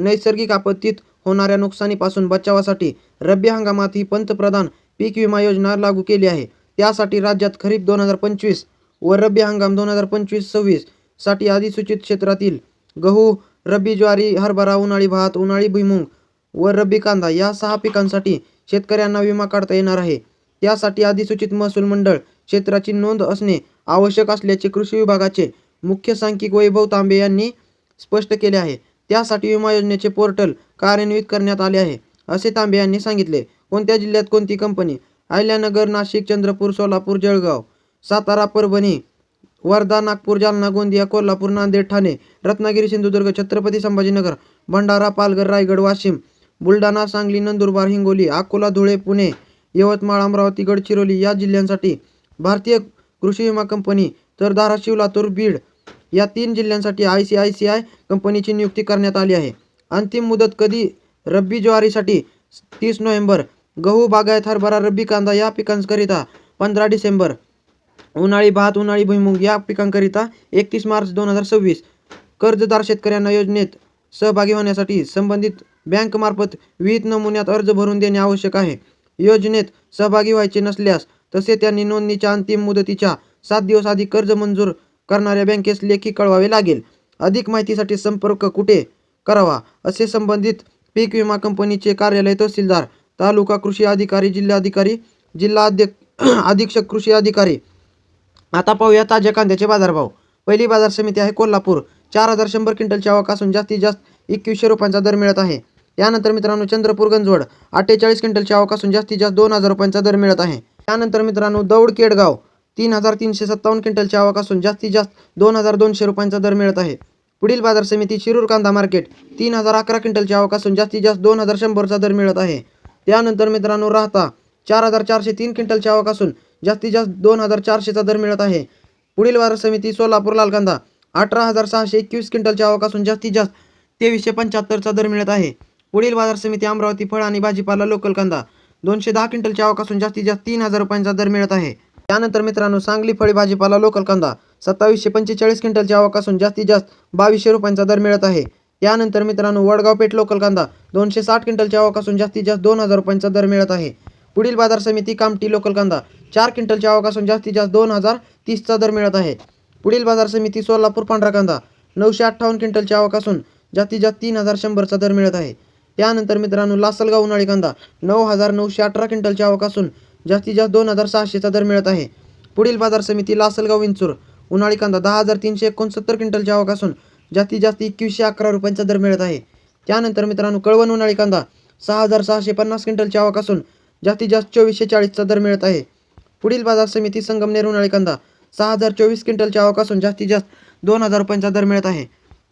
नैसर्गिक आपत्तीत होणाऱ्या नुकसानीपासून बचावासाठी रब्बी हंगामात ही पंतप्रधान पीक विमा योजना लागू केली आहे. त्यासाठी राज्यात खरीप दोन हजार पंचवीस व रब्बी हंगाम दोन हजार पंचवीस सव्वीससाठी अधिसूचित क्षेत्रातील गहू रब्बी ज्वारी हरभरा उन्हाळी भात उन्हाळी भुईमुंग व रब्बी कांदा या सहा पिकांसाठी शेतकऱ्यांना विमा काढता येणार आहे. त्यासाठी अधिसूचित महसूल मंडळ क्षेत्राची नोंद असणे आवश्यक असल्याचे कृषी विभागाचे मुख्य सांख्यिक वैभव तांबे यांनी स्पष्ट केले आहे. त्यासाठी विमा योजनेचे पोर्टल कार्यान्वित करण्यात आले आहे असे तांबे यांनी सांगितले. कोणत्या जिल्ह्यात कोणती कंपनी? अहिल्यानगर नाशिक चंद्रपूर सोलापूर जळगाव सातारा परभणी वर्धा नागपूर जालना गोंदिया कोल्हापूर नांदेड ठाणे रत्नागिरी सिंधुदुर्ग छत्रपती संभाजीनगर भंडारा पालघर रायगड वाशिम बुलढाणा सांगली नंदुरबार हिंगोली अकोला धुळे पुणे यवतमाळ अमरावती गडचिरोली या जिल्ह्यांसाठी भारतीय कृषी विमा कंपनी तर धाराशिव लातूर बीड या तीन जिल्ह्यांसाठी I C I C I कंपनीची नियुक्ती करण्यात आली आहे. अंतिम मुदत कधी? रब्बी ज्वारीसाठी तीस नोव्हेंबर. गहू बागायत हरभरा रब्बी कांदा या पिकांकरिता पंधरा डिसेंबर. उन्हाळी भात उन्हाळी भुईमुग या पिकांकरिता एकतीस मार्च दोन हजार सव्वीस. कर्जदार शेतकऱ्यांना योजनेत सहभागी होण्यासाठी संबंधित बँकमार्फत विहित नमुन्यात अर्ज भरून देणे आवश्यक आहे. योजनेत सहभागी व्हायचे नसल्यास तसे त्यांनी नोंदणीच्या अंतिम मुदतीच्या सात दिवस आधी कर्ज मंजूर करणाऱ्या बँकेस लेखी कळवावे लागेल. अधिक माहितीसाठी संपर्क कुठे करावा असे संबंधित पीक विमा कंपनीचे कार्यालय तहसीलदार तालुका कृषी अधिकारी जिल्हाधिकारी जिल्हा अध्यक्ष अधीक्षक कृषी अधिकारी. आता पाहूया ताज्या कांद्याचे बाजारभाव. पहिली बाजार समिती आहे कोल्हापूर. चार हजार शंभर क्विंटलच्या आवक असून जास्तीत जास्त एकवीसशे रुपयांचा दर मिळत आहे. त्यानंतर मित्रांनो चंद्रपूर गंजवड अठ्ठेचाळीस क्विंटलच्या आवक असून जास्तीत जास्त दोन हजार रुपयांचा दर मिळत आहे. त्यानंतर मित्रांनो दौड केडगाव तीन हजार तीनशे सत्तावन्न क्विंटलची आवक असून जास्तीत जास्त दोन हजार दोनशे रुपयांचा दर मिळत आहे. पुढील बाजार समिती शिरूर कांदा मार्केट तीन हजार अकरा क्विंटलची आवक असून जास्तीत जास्त दोन हजार शंभरचा दर मिळत आहे. त्यानंतर मित्रांनो राहता चार हजार चारशे तीन क्विंटलची आवक असून जास्तीत जास्त दोन हजार चारशेचा दर मिळत आहे. पुढील बाजार समिती सोलापूर लाल कांदा अठरा हजार सहाशे एकवीस क्विंटलची आवक असून जास्तीत जास्त तेवीसशे पंच्याहत्तरचा दर मिळत आहे. पुढील बाजार समिती अमरावती फळ आणि भाजीपाला लोकल कांदा दोनशे दहा क्विंटलची आवक असून जास्तीत जास्त तीन हजार रुपयांचा दर मिळत आहे. त्यानंतर मित्रांनो सांगली फळी भाजीपाला लोकल कांदा सत्तावीसशे पंचेचाळीस क्विंटलची आवक असून जास्तीत जास्त बावीसशे रुपयांचा दर मिळत आहे. त्यानंतर मित्रांनो वडगाव पेठ लोकल कांदा दोनशे साठ क्विंटलची आवक असून जास्तीत जास्त दोन हजार रुपयांचा दर मिळत आहे. पुढील बाजार समिती कामटी लोकल कांदा चार क्विंटलची आवक असून जास्तीत जास्त दोन हजार तीसचा दर मिळत आहे. पुढील बाजार समिती सोलापूर पांढरा कांदा नऊशे अठ्ठावन्न क्विंटलची आवक असून जास्तीत जास्त तीन हजार शंभरचा दर मिळत आहे. त्यानंतर मित्रांनो लासलगाव उन्हाळी कांदा नऊ हजार नऊशे अठरा क्विंटलची आवक असून जास्तीत जास्त दोन हजार सहाशेचा दर मिळत आहे. पुढील बाजार समिती लासलगाव विंचूर उन्हाळी कांदा दहा हजार तीनशे एकोणसत्तर क्विंटलची आवक असून जास्तीत जास्त एकवीसशे अकरा रुपयांचा दर मिळत आहे. त्यानंतर मित्रांनो कळवण उन्हाळी कांदा सहा हजार सहाशे पन्नास क्विंटलची आवक असून जास्तीत जास्त चोवीसशे चाळीसचा दर मिळत आहे. पुढील बाजार समिती संगमनेर उन्हाळी कांदा सहा हजार चोवीस क्विंटलची आवक असून जास्तीत जास्त दोन हजार रुपयांचा दर मिळत आहे.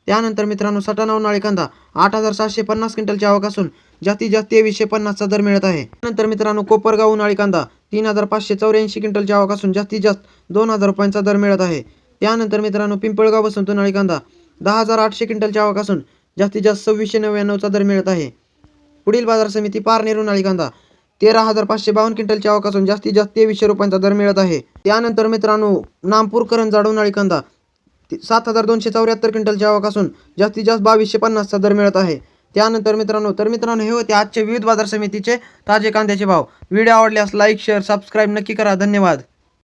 त्यानंतर मित्रांनो सटाणा उन्हाळी कांदा आठ हजार सातशे पन्नास क्विंटलची आवक असून जास्तीत जास्त तेवीसशे पन्नासचा दर मिळत आहे. त्यानंतर मित्रांनो कोपरगाव उन्हाळी कांदा तीन हजार पाचशे चौऱ्याऐंशी क्विंटलची आवक असून जास्तीत जास्त दोन हजार रुपयांचा दर मिळत आहे. त्यानंतर मित्रांनो पिंपळगाव वसंत उन्हाळी कांदा दहा हजार आठशे क्विंटलची आवक असून जास्तीत जास्त सव्वीसशे नव्याण्णवचा दर मिळत आहे. पुढील बाजार समिती पारनेर उन्हाळी कांदा तेरा हजार पाचशे बावन्न क्विंटलची आवक असून जास्तीत जास्त तेवीसशे रुपयांचा दर मिळत आहे. त्यानंतर मित्रांनो नामपूर करंजाड उन्हाळी कांदा सात हजार दोनशे चौऱ्याहत्तर क्विंटलची आवक असून जास्तीत जास्त बावीसशे पन्नासचा दर मिळत आहे. त्यानंतर मित्रांनो तर मित्रांनो हे होते आजचे विविध बाजार समितीचे ताजे कांद्याचे भाव. व्हिडिओ आवडल्यास लाईक शेअर सबस्क्राईब नक्की करा. धन्यवाद.